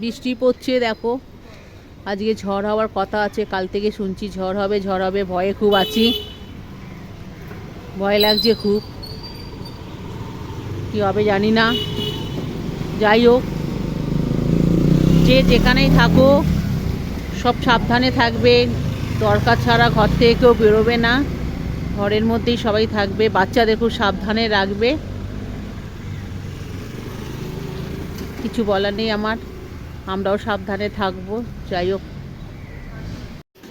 বৃষ্টি পড়ছে, দেখো। আজকে ঝড় হওয়ার কথা আছে, কাল থেকে শুনছি ঝড় হবে ঝড় হবে, ভয়ে খুব আছি। ভয় লাগছে খুব। কী হবে জানি না। যাই হোক, যে যেখানেই থাকো, সব সাবধানে থাকবে। দরকার ছাড়া ঘর থেকে কেউ বেরোবে না। ঘরের মধ্যেই সবাই থাকবে। বাচ্চাদের খুব সাবধানে রাখবে। কিছু বলার নেই আমার। আমরাও সাবধানে থাকব, যাই হোক।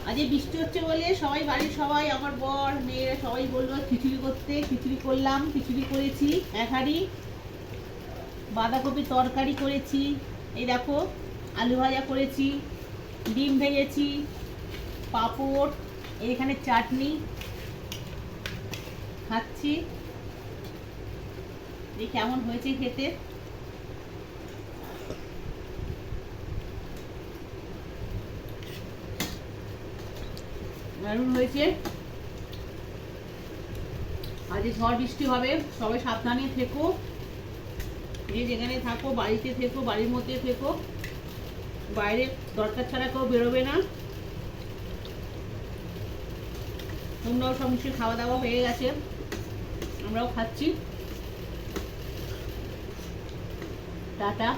আজকে বৃষ্টি হচ্ছে বলে সবাই বাড়ির সবাই, আমার বর, মেয়েরা সবাই বলল, খিচুড়ি করতে, খিচুড়ি করলাম, খিচুড়ি করেছি এক হাঁড়ি বাঁধাকপি তরকারি করেছি, এই দেখো, আলু ভাজা করেছি, ডিম ভেজেছি, পাঁপড়, এখানে চাটনি খাচ্ছি। এই কেমন হয়েছে খেতে। দারুণ হয়েছে। আজকে ঝড় বৃষ্টি হবে, সবাই সাবধানে থেকো। যে যেখানে থাকো, বাড়িতে থেকো, বাড়ির মধ্যে থেকো। বাইরে দরকার ছাড়া কেউ বেরোবে না। তোমরাও সব নিশ্চয়ই খাওয়া দাওয়া হয়ে গেছে। আমরাও খাচ্ছি। টাটা।